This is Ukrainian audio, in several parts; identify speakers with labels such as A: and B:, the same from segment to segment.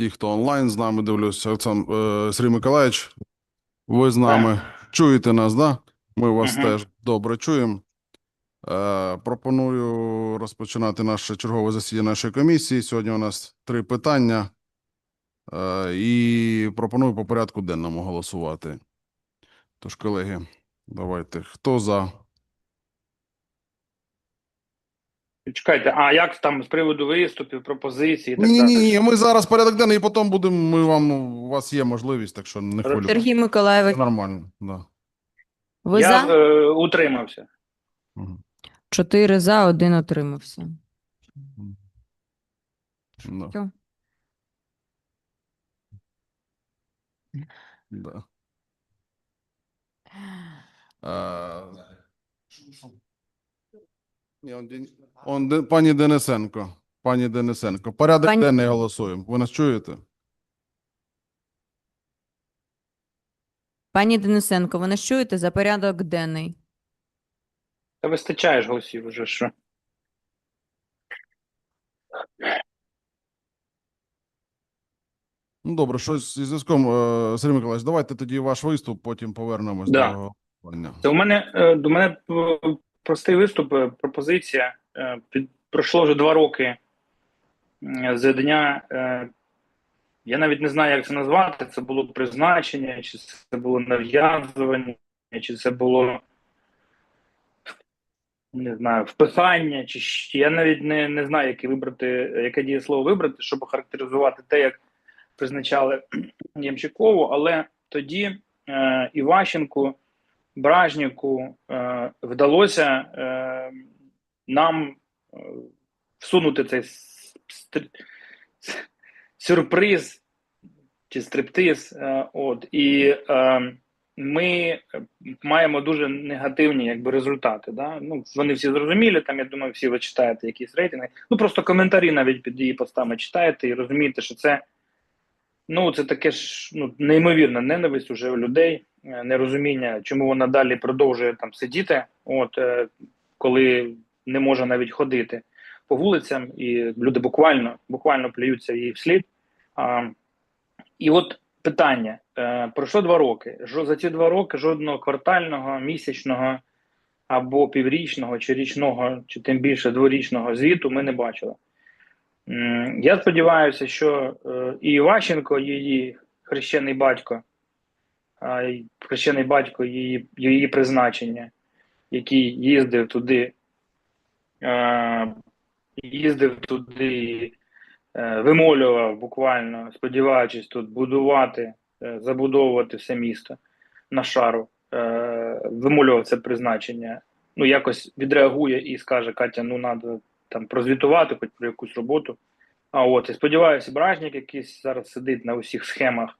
A: ті, хто онлайн з нами дивлюся. Олександр е, Сергій Миколаївич, ви з нами чуєте нас, да? Ми вас
B: Мгм.
A: теж добре чуємо. Е, пропоную розпочинати наше чергове засідання нашої комісії. Сьогодні у нас три питання. Е, і пропоную по порядку денному голосувати. Тож, колеги, давайте. Хто за?
B: Чекайте, а як там з приводу виступів, пропозицій і так
A: Ні,
B: далі?
A: ні, ні, ми зараз порядок денний, і потім будемо. Ми вам у вас є можливість, так що не хвилюйтесь.
C: Сергій Миколаївич,
A: Нормально, да.
C: ви
B: Я
C: за?
B: е, утримався.
A: Мгм.
C: Чотири за, один отримався.
A: Да.
C: Всьо.
A: Да. А... Ні, он, Ден- он, Де- пані Денисенко. Пані Денисенко. Порядок
C: Пані-
A: денний голосуємо. Ви нас чуєте?
C: Пані Денисенко, ви нас чуєте за порядок денний?
B: Та вистачає ж голосів уже що.
A: Ну, добре, щось зі зв'язком. Е, Сергій Миколаївич, давайте тоді ваш виступ, потім повернемось
B: Да.
A: до голосування.
B: У мене е, до мене е, простий виступ, е, пропозиція. Е, Під пройшло вже два роки з дня. е, Я навіть не знаю, як це назвати. Це було призначення, чи це було нав'язування, чи це було не знаю, впихання, чи я навіть не, не знаю, яке вибрати, яке дієслово вибрати, щоб охарактеризувати те, як призначали Ямщикову, але тоді е, Іващенку, Бражніку е, вдалося е, нам е, всунути цей сюрприз чи стриптиз. Е, от, і е, ми маємо дуже негативні якби, результати. Да? Ну, вони всі зрозумілі, там, я думаю, всі ви читаєте якісь рейтинги. Ну, просто коментарі навіть під її постами читаєте і розумієте, що це Ну, це таке ж ну, неймовірна ненависть уже у людей, е, нерозуміння, чому вона далі продовжує там сидіти, от е, коли не може навіть ходити по вулицям, і люди буквально буквально плюються їй вслід. А, і от питання: е, пройшло два роки. За ці два роки жодного квартального, місячного або піврічного, чи річного, чи тим більше дворічного звіту ми не бачили. Я сподіваюся, що е, і Іващенко, її хрещений батько, хрещений батько її, її призначення, який їздив туди, е, їздив туди, е, вимолював буквально, сподіваючись тут будувати, забудовувати все місто на шару, вимолював це призначення. Ну, якось відреагує і скаже: Катя, ну треба там прозвітувати хоч про якусь роботу. А от і сподіваюся, бражник якийсь зараз сидить на усіх схемах.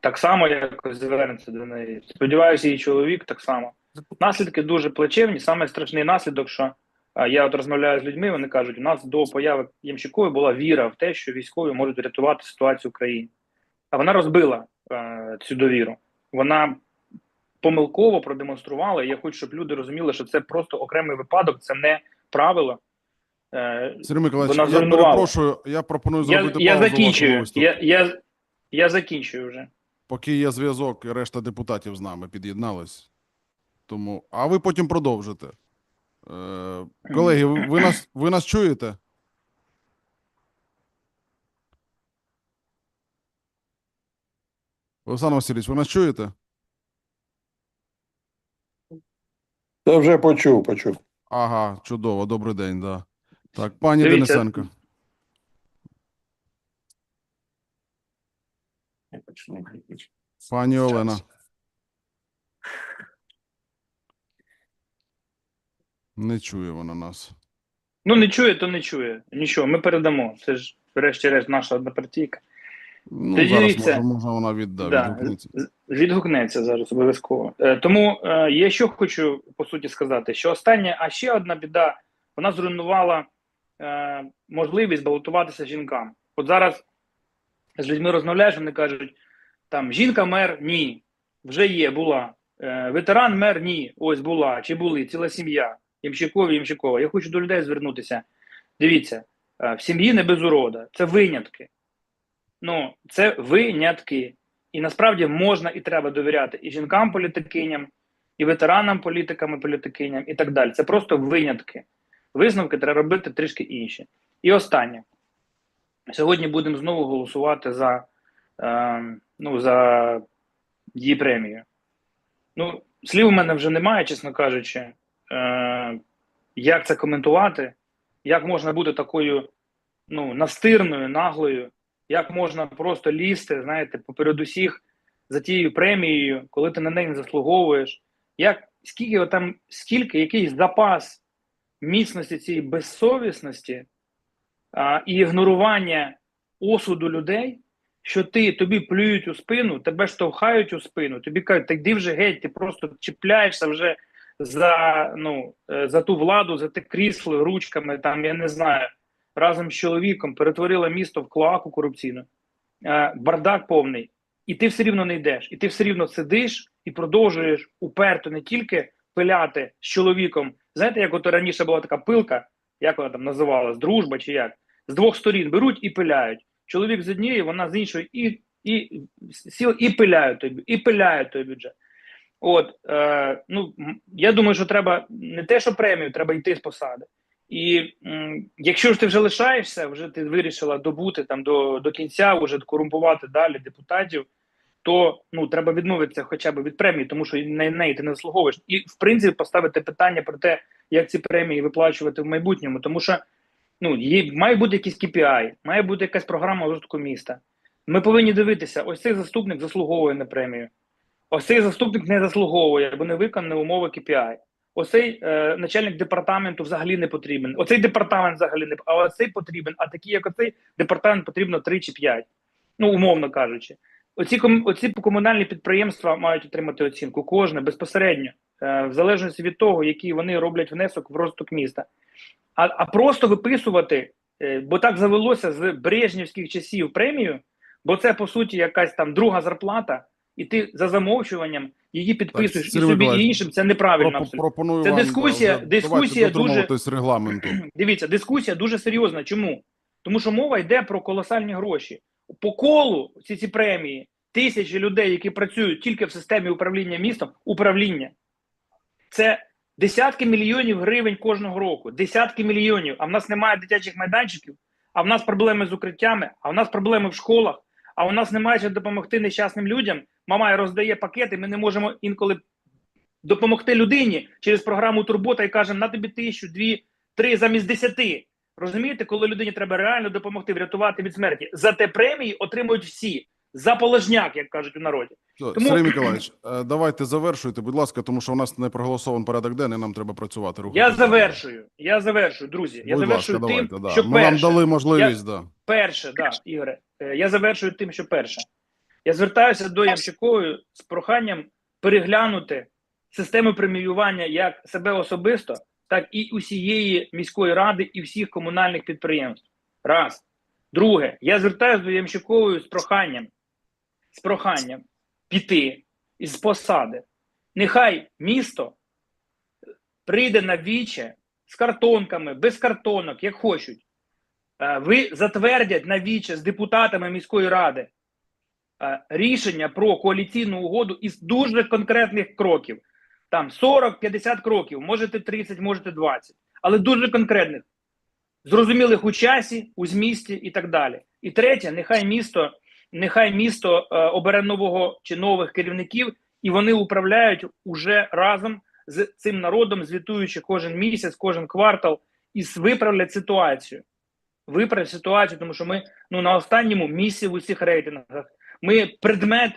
B: Так само якось звернеться до неї. Сподіваюся, її чоловік так само. Наслідки дуже плачевні. Саме страшний наслідок, що я от розмовляю з людьми, вони кажуть, у нас до появи Ємщикової була віра в те, що військові можуть врятувати ситуацію в країні. А вона розбила е, цю довіру. Вона помилково продемонструвала. і Я хочу, щоб люди розуміли, що це просто окремий випадок, це не правило. Е,
A: Сергій Миколаївич, я перепрошую, я пропоную
B: я,
A: зробити
B: я
A: паузу вашому
B: закінчую. Я, я, я закінчую вже.
A: Поки є зв'язок, і решта депутатів з нами під'єднались. Тому, а ви потім продовжите. Е, колеги, ви, нас, ви нас чуєте? Олександр Васильович, ви нас чуєте?
D: Та вже почув, почув.
A: Ага, чудово, добрий день, да. Так, пані
B: Дивіться.
A: Денисенко. Пані Олена. Не чує вона нас.
B: Ну, не чує, то не чує. Нічого, ми передамо. Це ж, врешті-решт, наша однопартійка.
A: Ну, зараз
B: дивіться.
A: може, може вона відда,
B: Да.
A: відгукнеться.
B: Відгукнеться зараз обов'язково. Е, тому е, я що хочу по суті сказати, що останнє, а ще одна біда, вона зруйнувала е, можливість балотуватися жінкам. От зараз з людьми розмовляєш, вони кажуть: там жінка мер ні, вже є, була. Е, ветеран мер ні, ось була, чи були, ціла сім'я. Ямщикова, Ямщикова. Я хочу до людей звернутися. Дивіться, Е, В сім'ї не без урода. Це винятки. Ну, це винятки. І насправді можна і треба довіряти і жінкам-політикиням, і ветеранам, політикам і політикиням, і так далі. Це просто винятки. Висновки треба робити трішки інші. І останнє. Сьогодні будемо знову голосувати за, е, ну, за її премію. Ну, слів у мене вже немає, чесно кажучи. Е, як це коментувати? Як можна бути такою ну, настирною, наглою? Як можна просто лізти, знаєте, поперед усіх за тією премією, коли ти на неї не заслуговуєш? Як скільки там, скільки якийсь запас міцності цієї безсовісності а, і ігнорування осуду людей, що ти тобі плюють у спину, тебе штовхають у спину, тобі кажуть, так йди вже геть, ти просто чіпляєшся вже за ну е, за ту владу, за те крісло ручками, там я не знаю, разом з чоловіком перетворила місто в клоаку корупційну, е, бардак повний, і ти все рівно не йдеш, і ти все рівно сидиш і продовжуєш уперто не тільки пиляти з чоловіком. Знаєте, як от раніше була така пилка, як вона там називалась, дружба чи як? З двох сторін беруть і пиляють. Чоловік з однієї, вона з іншої, і, і сіл, і пиляють той, бю- і пиляють той бюджет. От е, ну я думаю, що треба не те, що премію, треба йти з посади. І якщо ж ти вже лишаєшся, вже ти вирішила добути там до, до кінця, вже корумпувати далі депутатів, то ну треба відмовитися хоча б від премії, тому що на неї ти не заслуговуєш. І в принципі поставити питання про те, як ці премії виплачувати в майбутньому, тому що ну є має бути якийсь KPI, має бути якась програма розвитку міста. Ми повинні дивитися, ось цей заступник заслуговує на премію. Ось цей заступник не заслуговує, бо не виконали умови KPI. Ось цей е, начальник департаменту взагалі не потрібен. Оцей департамент взагалі не а оцей потрібен. А такі, як оцей департамент, потрібно 3 чи 5. Ну, умовно кажучи. Оці, оці комунальні підприємства мають отримати оцінку. Кожне безпосередньо, е, в залежності від того, який вони роблять внесок в розвиток міста. А, а просто виписувати, е, бо так завелося з брежнівських часів премію, бо це по суті якась там друга зарплата, і ти за замовчуванням її підписуєш і собі і іншим. Це неправильно. Абсолютно.
A: пропоную
B: Це
A: вам,
B: дискусія-
A: да,
B: дискусія дуже-
A: регламенту.
B: Дивіться, дискусія дуже серйозна. Чому? Тому що мова йде про колосальні гроші. По колу ці ці премії тисячі людей, які працюють тільки в системі управління містом, управління. Це десятки мільйонів гривень кожного року. Десятки мільйонів. А в нас немає дитячих майданчиків, а в нас проблеми з укриттями, а в нас проблеми в школах, а у нас немає чим допомогти нещасним людям. Мамай роздає пакети, ми не можемо інколи допомогти людині через програму Турбота і кажемо, на тобі тисячу, дві, три замість десяти. Розумієте, коли людині треба реально допомогти врятувати від смерті. За те премії отримують всі. За положняк, як кажуть у народі. Тому-
A: Сергій Миколаївич, е, давайте завершуйте, будь ласка, тому що у нас не проголосований порядок денний, нам треба працювати.
B: Я завершую. Я завершую, друзі. Я завершую
A: ласка,
B: тим,
A: давайте, да.
B: що
A: Ми вам
B: перше,
A: дали можливість, да.
B: перше, да, Ігоре, е, я завершую тим, що перше. Я звертаюся до Ямщикової з проханням переглянути систему преміювання як себе особисто, так і усієї міської ради і всіх комунальних підприємств. Раз. Друге, я звертаюся до Ямщикової з проханням, з проханням піти із посади. Нехай місто прийде на віче з картонками, без картонок, як хочуть. Е, Ви затвердять на віче з депутатами міської ради рішення про коаліційну угоду із дуже конкретних кроків. Там 40-50 кроків, можете 30, можете 20, але дуже конкретних, зрозумілих у часі, у змісті і так далі. І третє, нехай місто, нехай місто е, обере нового чи нових керівників, і вони управляють уже разом з цим народом, звітуючи кожен місяць, кожен квартал, і виправлять ситуацію. Виправлять ситуацію, тому що ми ну на останньому місці в усіх рейтингах. Ми предмет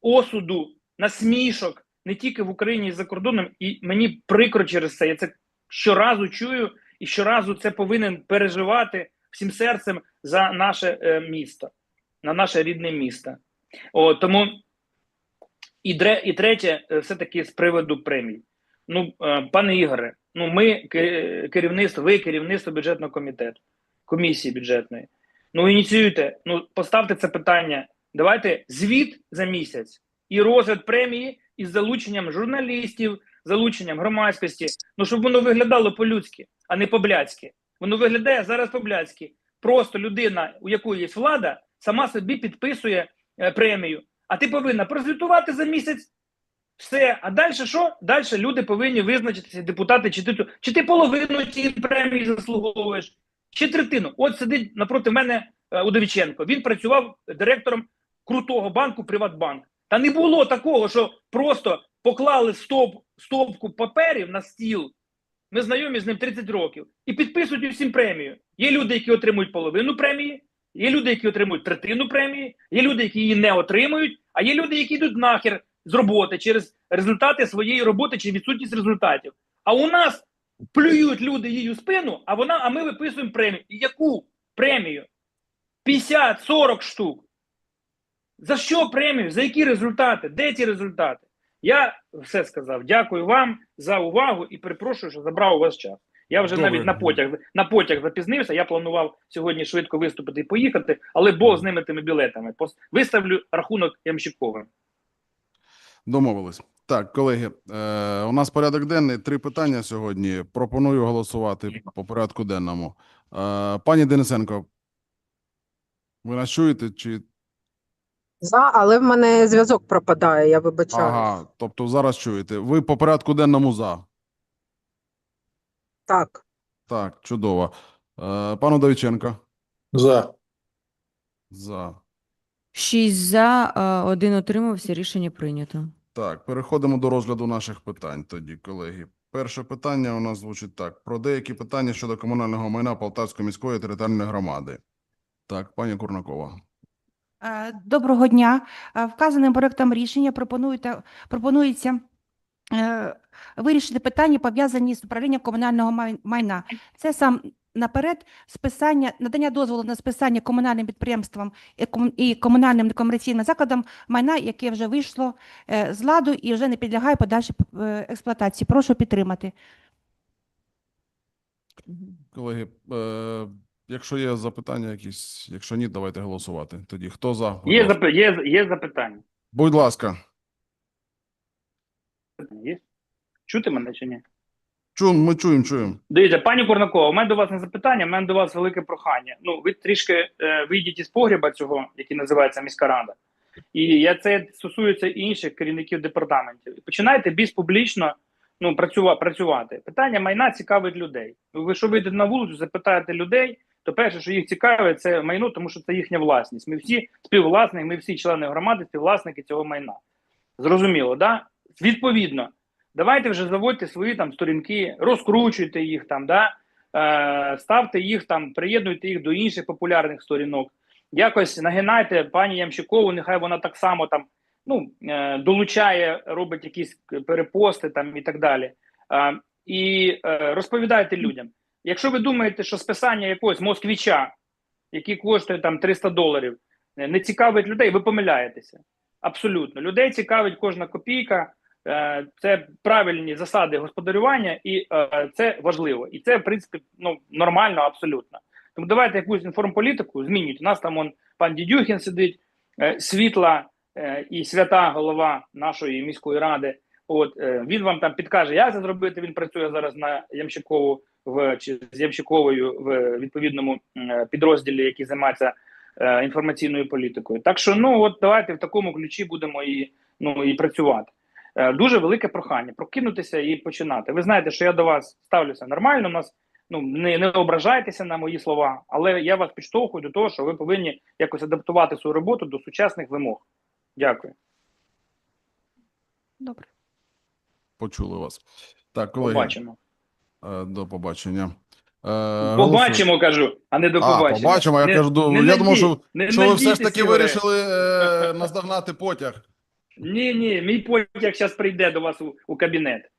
B: осуду, насмішок не тільки в Україні і за кордоном, і мені прикро через це. Я це щоразу чую і щоразу це повинен переживати всім серцем за наше е, місто, на наше рідне місто. О, тому і, дре, і третє, е, все-таки з приводу премій. Ну, е, пане Ігоре, ну ми керівництво, ви керівництво бюджетного комітету, комісії бюджетної. Ну ініціюйте, ну поставте це питання. Давайте звіт за місяць і розгляд премії із залученням журналістів, залученням громадськості. Ну щоб воно виглядало по-людськи, а не по-блядськи. Воно виглядає зараз по-блядськи. просто людина, у якої є влада, сама собі підписує е, премію. А ти повинна прозвітувати за місяць. Все. А далі що? Далі люди повинні визначитися, депутати, чи ти, чи ти половину цієї премії заслуговуєш, чи третину. От сидить напроти мене е, Удовіченко. Він працював директором крутого банку Приватбанк. Та не було такого, що просто поклали стоп, стопку паперів на стіл. Ми знайомі з ним 30 років і підписують усім премію. Є люди, які отримують половину премії, є люди, які отримують третину премії, є люди, які її не отримують, а є люди, які йдуть нахер з роботи через результати своєї роботи чи відсутність результатів. А у нас плюють люди її у спину, а вона, а ми виписуємо премію. І яку премію? 50-40 штук. За що премію? За які результати? Де ці результати? Я все сказав. Дякую вам за увагу і перепрошую, що забрав у вас час. Я вже
A: Добре.
B: навіть на потяг на потяг запізнився. Я планував сьогодні швидко виступити і поїхати, але Бог з ними тими білетами. Виставлю рахунок Ямщиковим.
A: Домовились. Так, колеги, е, у нас порядок денний. Три питання сьогодні. Пропоную голосувати по порядку денному. Е, пані Денисенко, ви нас чуєте? Чи
E: За, але в мене зв'язок пропадає, я вибачаю.
A: ага, тобто зараз чуєте? Ви по порядку денному за.
E: Так,
A: Так, чудово. Е, пан Удовіченко,
D: За.
A: за.
C: Шість за, е, один утримався, рішення прийнято.
A: Так, переходимо до розгляду наших питань тоді, колеги. Перше питання у нас звучить так: про деякі питання щодо комунального майна Полтавської міської територіальної громади. Так, пані Курнакова.
F: Е, Доброго дня. Е, Вказаним проектом рішення пропонується е, вирішити питання, пов'язані з управлінням комунального майна. Це сам наперед списання, надання дозволу на списання комунальним підприємствам і комунальним некомерційним закладам майна, яке вже вийшло е, з ладу і вже не підлягає подальшій е, експлуатації. Прошу підтримати.
A: Колеги, е, якщо є запитання якісь, якщо ні, давайте голосувати. Тоді хто за?
B: Є, запи- є, є запитання.
A: Будь ласка.
B: Є? Чути мене чи ні?
A: Чуємо, ми чуємо, чуємо.
B: Дивіться, пані Корнакова, у мене до вас не запитання, у мене до вас велике прохання. Ну, ви трішки е, вийдіть із погріба цього, який називається міська рада. І я це стосується інших керівників департаментів. Починайте більш публічно ну, працювати. Питання майна цікавить людей. Ви що вийдете на вулицю, запитаєте людей, то перше, що їх цікавить, це майно, тому що це їхня власність. Ми всі співвласники, ми всі члени громади, співвласники цього майна. Зрозуміло, да? Відповідно, давайте вже заводьте свої там сторінки, розкручуйте їх там, да? е, ставте їх там, приєднуйте їх до інших популярних сторінок. Якось нагинайте пані Ямщикову, нехай вона так само там ну, е, долучає, робить якісь перепости там і так далі. Е, і е, розповідайте людям. Якщо ви думаєте, що списання якогось москвіча, який коштує там 300 доларів, е, не цікавить людей, ви помиляєтеся. Абсолютно. Людей цікавить кожна копійка, це правильні засади господарювання, і е, це важливо. І це, в принципі, ну, нормально, абсолютно. Тому давайте якусь інформполітику змінюйте. У нас там он, пан Дідюхін сидить, е, світла е, і свята голова нашої міської ради. От е, він вам там підкаже, як це зробити. Він працює зараз на Ямщикову в чи з Ямщиковою в відповідному е, підрозділі, який займається е, інформаційною політикою. Так що, ну от давайте в такому ключі будемо і ну і працювати. Е, дуже велике прохання прокинутися і починати. Ви знаєте, що я до вас ставлюся нормально. У нас ну не, не ображайтеся на мої слова, але я вас підштовхую до того, що ви повинні якось адаптувати свою роботу до сучасних вимог. Дякую.
F: Добре.
A: Почули вас. Так, колеги,
B: Побачимо.
A: е, до побачення. Е,
B: Побачимо, кажу, а не до
A: А,
B: побачення.
A: побачимо. Я
B: Не-
A: кажу,
B: не
A: я думав, що,
B: не
A: що ви все ж таки вирішили е, наздогнати потяг.
B: Ні, ні, мій потяг зараз прийде до вас у, у кабінет.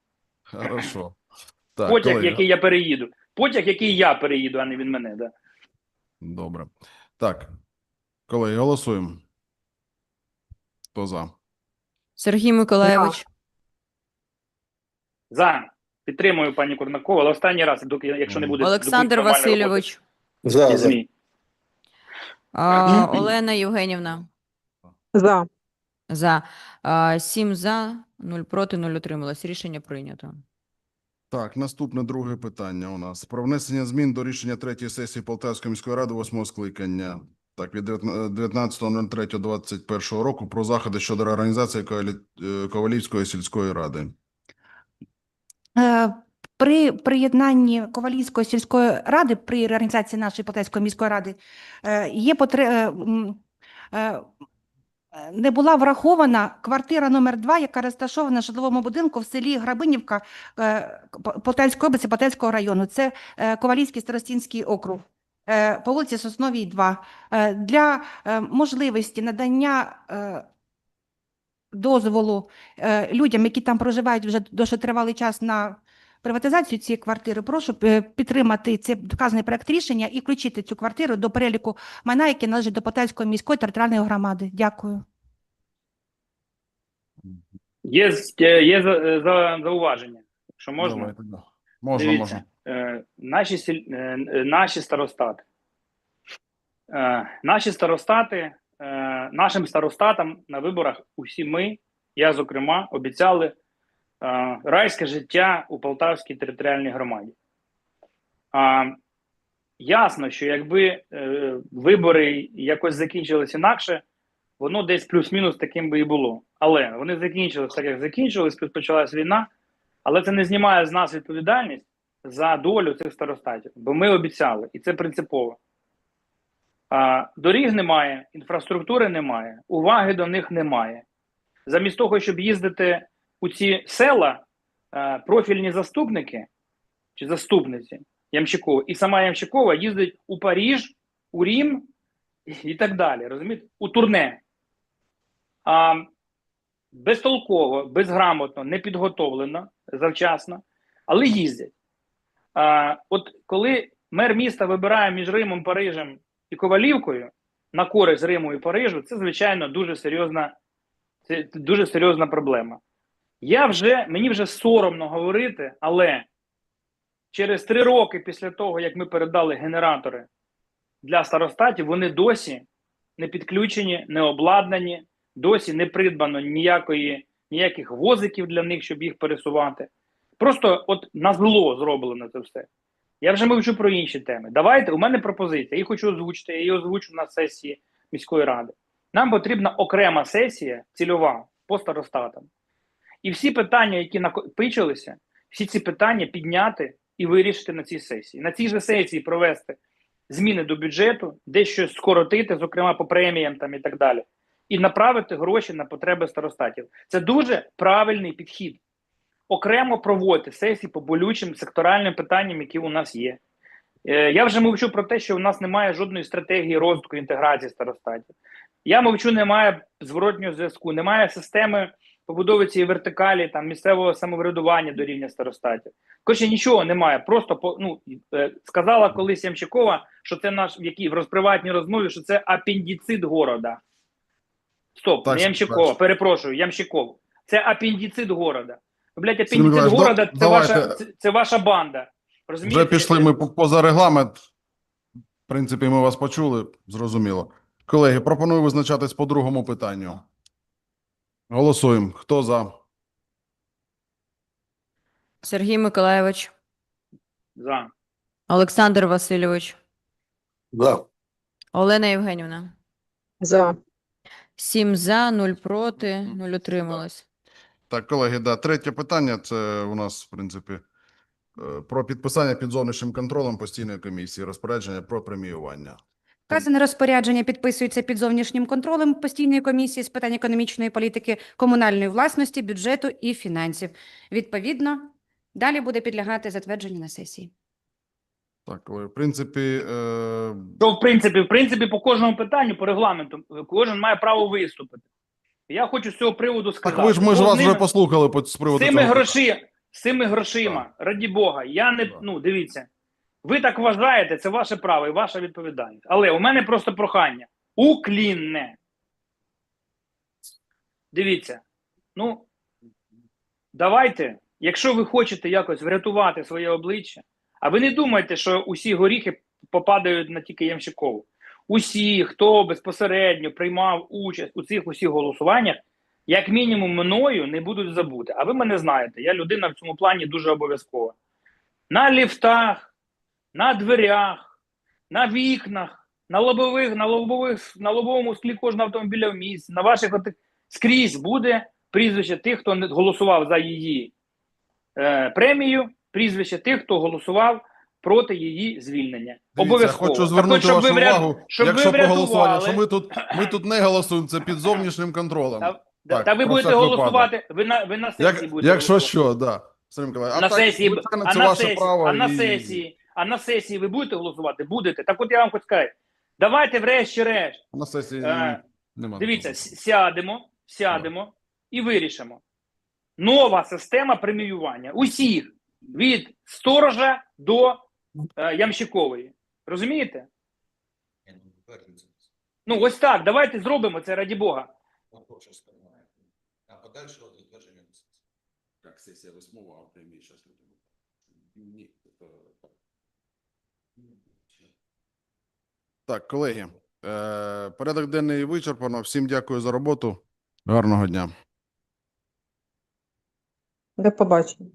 A: Хорошо. Так,
B: потяг,
A: колеги,
B: який я переїду. Потяг, який я переїду, а не він мене. Да.
A: Добре. Так, колеги, голосуємо. Хто за?
C: Сергій Миколайович,
B: За. Підтримую пані Курнакову, але останній раз, доки якщо не буде
C: Олександр
B: нормальної роботи
C: Васильович,
D: За. за.
B: ЗМІ.
C: а, Олена Євгенівна.
E: за.
C: За. Сім за, нуль проти, нуль утрималось. Рішення прийнято.
A: Так, наступне друге питання у нас про внесення змін до рішення третьої сесії Полтавської міської ради восьмого скликання. Так, від 19.03.21 року про заходи щодо реорганізації е, Ковалівської сільської ради.
F: Е, При приєднанні Ковалівської сільської ради, при реорганізації нашої Полтавської міської ради, е, є потре... е, не була врахована квартира номер 2 яка розташована в житловому будинку в селі Грабинівка е, Полтавської області, Полтавського району. Це е, Ковалівський старостинський округ по вулиці Сосновій, 2. Е, Для можливості надання дозволу людям, які там проживають вже досить тривалий час на приватизацію цієї квартири, прошу е, підтримати цей вказаний проект рішення і включити цю квартиру до переліку майна, яке належить до Полтавської міської територіальної громади. Дякую.
B: Є, е, є за, е, за, зауваження, якщо можна.
A: Давайте, да. Можна,
B: Дивіться,
A: можна.
B: Е, наші, сіль- наші старостати. Е, наші старостати, е, нашим старостатам на виборах усі ми, я зокрема, обіцяли райське життя у Полтавській територіальній громаді. А, ясно, що якби е, вибори якось закінчились інакше, воно десь плюс-мінус таким би і було. Але вони закінчились так, як закінчились, почалась війна, але це не знімає з нас відповідальність за долю цих старостатів, бо ми обіцяли, і це принципово. А, доріг немає, інфраструктури немає, уваги до них немає. Замість того, щоб їздити у ці села, е, профільні заступники чи заступниці Ямщикова, і сама Ямщикова їздить у Паріж, у Рім і так далі. Розумієте? У турне. А, безтолково, безграмотно, непідготовлено завчасно, але їздять. А, от коли мер міста вибирає між Римом, Парижем і Ковалівкою на користь Риму і Парижу, це звичайно дуже серйозна, це дуже серйозна проблема. Я вже мені вже соромно говорити, але через три роки після того, як ми передали генератори для старостатів, вони досі не підключені, не обладнані, досі не придбано ніякої, ніяких возиків для них, щоб їх пересувати. Просто от на зло зроблено це все. Я вже мовчу про інші теми. Давайте, у мене пропозиція, я хочу озвучити, я її озвучу на сесії міської ради. Нам потрібна окрема сесія, цільова по старостатам. І всі питання, які накопичилися, всі ці питання підняти і вирішити на цій сесії. На цій же сесії провести зміни до бюджету, дещо скоротити, зокрема по преміям там і так далі, і направити гроші на потреби старостатів. Це дуже правильний підхід. Окремо проводити сесії по болючим секторальним питанням, які у нас є. Е, я вже мовчу про те, що у нас немає жодної стратегії розвитку інтеграції старостатів. Я мовчу, немає зворотнього зв'язку, немає системи побудови цієї вертикалі там місцевого самоврядування до рівня старостатів. Коротше, нічого немає. Просто по ну е, сказала колись Ямщикова, що це наш в якій в розприватній розмові, що це апендицит города. Стоп,
A: Так,
B: не Ямщикова,
A: так.
B: перепрошую, Ямщиков. Це апендицит города. Ну, блядь,
A: Сергій
B: города
A: да-
B: це
A: давайте.
B: ваша це, це ваша банда. Розумієте?
A: Вже пішли ми поза регламент. В принципі, ми вас почули, зрозуміло. Колеги, пропоную визначатись по другому питанню. Голосуємо. Хто за?
C: Сергій Миколайович,
B: За.
C: Олександр Васильович,
D: За.
C: Олена Євгенівна.
E: За.
C: Сім за, нуль проти, нуль утрималось.
A: Так, колеги, да, третє питання це у нас, в принципі, е, про підписання під зовнішнім контролем постійної комісії, розпорядження про преміювання.
F: Вказане розпорядження підписується під зовнішнім контролем постійної комісії з питань економічної політики, комунальної власності, бюджету і фінансів. Відповідно, далі буде підлягати затвердженню на сесії.
A: Так, в принципі, е,
B: То, в принципі, в принципі, по кожному питанню, по регламенту, кожен має право виступити. Я хочу з цього приводу сказати.
A: так ви ж ми ж вас вже послухали по- з приводу
B: з цими
A: цього.
B: гроші, з цими грошима, раді Бога, я не
A: Да.
B: ну дивіться. Ви так вважаєте, це ваше право і ваша відповідальність. Але у мене просто прохання. Уклінне. Дивіться. Ну, давайте, якщо ви хочете якось врятувати своє обличчя, а ви не думайте, що усі горіхи попадають на тільки Ямщикову. Усі, хто безпосередньо приймав участь у цих усіх голосуваннях, як мінімум мною не будуть забути. А ви мене знаєте, я людина в цьому плані дуже обов'язкова. на ліфтах, на дверях, на вікнах, на лобових, на лобових, на лобовому склі кожного автомобіля в місті, на ваших скрізь буде прізвище тих, хто не голосував за її е, премію, прізвище тих, хто голосував проти її звільнення.
A: Дивіться,
B: Обов'язково.
A: хочу
B: Так
A: звернути
B: щоб
A: вашу
B: вряд-
A: увагу,
B: щоб
A: якщо
B: ви
A: по що ми тут, ми тут не голосуємо, це під зовнішнім контролем.
B: Та,
A: Так,
B: та ви будете голосувати, ви на, ви на сесії
A: Як,
B: будете
A: якщо
B: голосувати.
A: що, да. Сергій Миколаївич,
B: на
A: так,
B: сесії,
A: звичайно,
B: а
A: це
B: на
A: ваше
B: сесії,
A: право.
B: а на
A: і-
B: сесії, а на сесії ви будете голосувати? Будете. Так от я вам хочу сказати, давайте врешті-решт,
A: На сесії
B: Е,
A: немає.
B: дивіться, сядемо, сядемо і вирішимо. Нова система преміювання усіх від сторожа до е, ямщикової. Розумієте? Ну, ось так. Давайте зробимо це раді Бога.
G: А подальшого затвердження.
A: Як сесія восьмого, а премії зараз не буде. Ні, це- Так, колеги, е, порядок денний вичерпано. Всім дякую за роботу. Гарного дня.
E: До побачення.